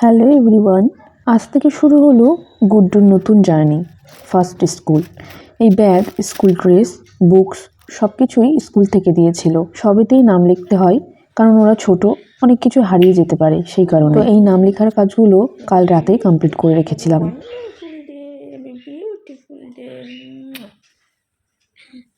Hello everyone, আজ থেকে শুরু হলো গুড্ডুর নতুন জার্নি, ফার্স্ট স্কুল। এই ব্যাগ স্কুল ড্রেস, বুকস সব কিছুই স্কুল থেকে দিয়েছিল। সবেতেই নাম লিখতে হয়, কারণ ওরা ছোট, অনেক কিছু হারিয়ে যেতে পারে সেই কারণে। এই নাম লেখার কাজগুলো কাল রাতেই কমপ্লিট করে রেখেছিলাম।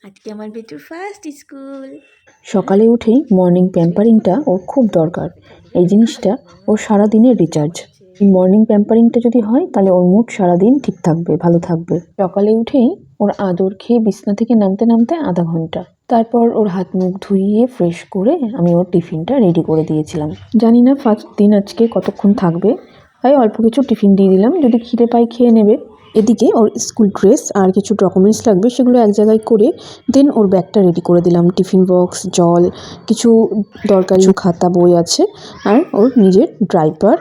আজকে আমার বেটুর ফার্স্ট স্কুল সকালে উঠেই মর্নিং প্যাম্পারিংটা ওর খুব দরকার। এই জিনিসটা ওর সারাদিনের রিচার্জ মর্নিং প্যাম্পারিংটা যদি হয়, তাহলে ওর মুড সারাদিন ঠিক থাকবে, ভালো থাকবে। সকালে উঠেই ওর আদর খেয়ে বিছনা থেকে নামতে নামতে আধা ঘণ্টা। তারপর ওর হাত মুখ ধুইয়ে ফ্রেশ করে আমি ওর টিফিনটা রেডি করে দিয়েছিলাম। জানি না ফার্স্ট দিন আজকে কতক্ষণ থাকবে। তাই অল্প কিছু টিফিন দিয়ে দিলাম। যদি খিদে পাই খেয়ে নেবে। এদিকে ওর স্কুল ড্রেস আর কিছু ডকুমেন্টস লাগবে সেগুলো এক জায়গায় করে দেন ওর ব্যাগটা রেডি করে দিলাম। টিফিন বক্স জল কিছু দরকারি খাতা বই আছে আর ওর নিজের ড্রাইভার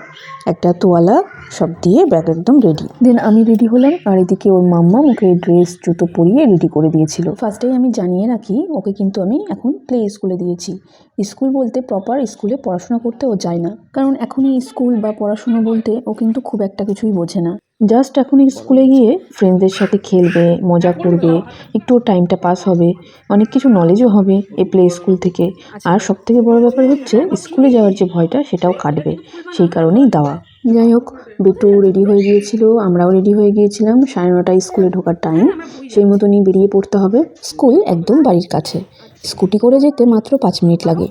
একটা তোয়ালা সব দিয়ে ব্যাগ একদম রেডি দেন আমি রেডি হলাম আর এদিকে ওর মাম্মা ওকে ড্রেস জুতো পরিয়ে রেডি করে দিয়েছিল। ফার্স্টেই আমি জানিয়ে রাখি ওকে কিন্তু আমি এখন প্লে স্কুলে দিয়েছি। স্কুল বলতে প্রপার স্কুলে পড়াশোনা করতে ও যায় না। কারণ এখনই স্কুল বা পড়াশোনা বলতে ও কিন্তু খুব একটা কিছুই বোঝে না। জাস্ট এখন স্কুলে গিয়ে ফ্রেন্ডদের সাথে খেলবে মজা করবে একটু টাইমটা পাস হবে অনেক কিছু নলেজও হবে এই প্লে স্কুল থেকে। আর সব থেকে বড় ব্যাপার হচ্ছে স্কুলে যাওয়ার যে ভয়টা সেটাও কাটবে। সেই কারণেই দেওয়া। যাই হোক বেটু রেডি হয়ে গিয়েছিল আমরাও রেডি হয়ে গিয়েছিলাম। সাড়ে নটায় স্কুলে ঢোকার টাইম সেই মতনই বেরিয়ে পড়তে হবে। স্কুল একদম বাড়ির কাছে। স্কুটি করে যেতে মাত্র পাঁচ মিনিট লাগে।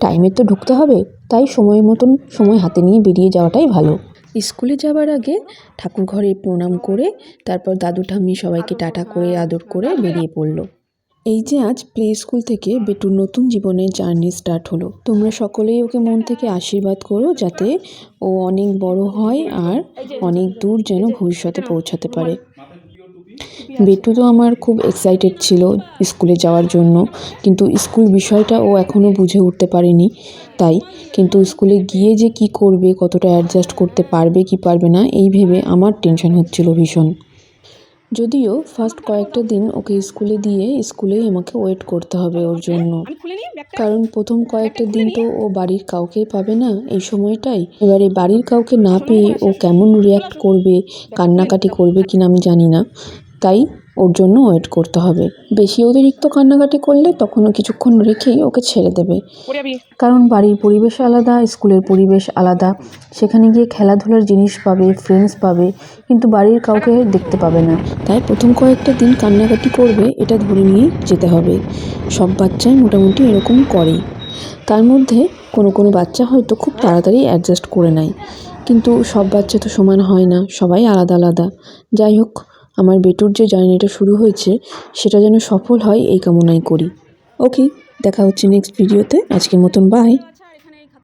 টাইমের তো ঢুকতে হবে তাই সময় মতন সময় হাতে নিয়ে বেরিয়ে যাওয়াটাই ভালো। স্কুলে যাবার আগে ঠাকুর ঘরে প্রণাম করে তারপর দাদু ঠাম্মি সবাইকে টাটা করে আদর করে বেরিয়ে পড়ল। এই যে আজ প্লে স্কুল থেকে বেটুর নতুন জীবনের জার্নি স্টার্ট হলো। তোমরা সকলেই ওকে মন থেকে আশীর্বাদ করো যাতে ও অনেক বড় হয় আর অনেক দূর যেন ভবিষ্যতে পৌঁছাতে পারে। বেটু তো আমার খুব এক্সাইটেড ছিল স্কুলে যাওয়ার জন্য, কিন্তু স্কুল বিষয়টা ও এখনও বুঝে উঠতে পারেনি তাই। কিন্তু স্কুলে গিয়ে যে কি করবে, কতটা অ্যাডজাস্ট করতে পারবে, কি পারবে না, এই ভেবে আমার টেনশন হচ্ছিল ভীষণ। যদিও ফার্স্ট কয়েকটা দিন ওকে স্কুলে দিয়ে স্কুলেই আমাকে ওয়েট করতে হবে ওর জন্য। কারণ প্রথম কয়েকটা দিন তো ও বাড়ির কাউকেই পাবে না এই সময়টাই। এবারে বাড়ির কাউকে না পেয়ে ও কেমন রিয়্যাক্ট করবে, কান্নাকাটি করবে কিনা আমি জানি না। তাই ওর জন্য ওয়েট করতে হবে। বেশি অতিরিক্ত কান্নাকাটি করলে তখনও কিছুক্ষণ রেখেই ওকে ছেড়ে দেবে। কারণ বাড়ির পরিবেশ আলাদা স্কুলের পরিবেশ আলাদা। সেখানে গিয়ে খেলাধুলার জিনিস পাবে ফ্রেন্ডস পাবে কিন্তু বাড়ির কাউকে দেখতে পাবে না। তাই প্রথম কয়েকটা দিন কান্নাকাটি করবে এটা ধরে নিয়ে যেতে হবে। সব বাচ্চাই মোটামুটি এরকম করে তার মধ্যে কোনো কোনো বাচ্চা হয়তো খুব তাড়াতাড়ি অ্যাডজাস্ট করে নেয়। কিন্তু সব বাচ্চা তো সমান হয় না সবাই আলাদা আলাদা। যাই হোক আমার বেটুর যে জার্নিটা শুরু হয়েছে, সেটা যেন সফল হয় এই কামনাই করি। ওকে, দেখা হচ্ছে নেক্সট ভিডিওতে আজকের মতন বাই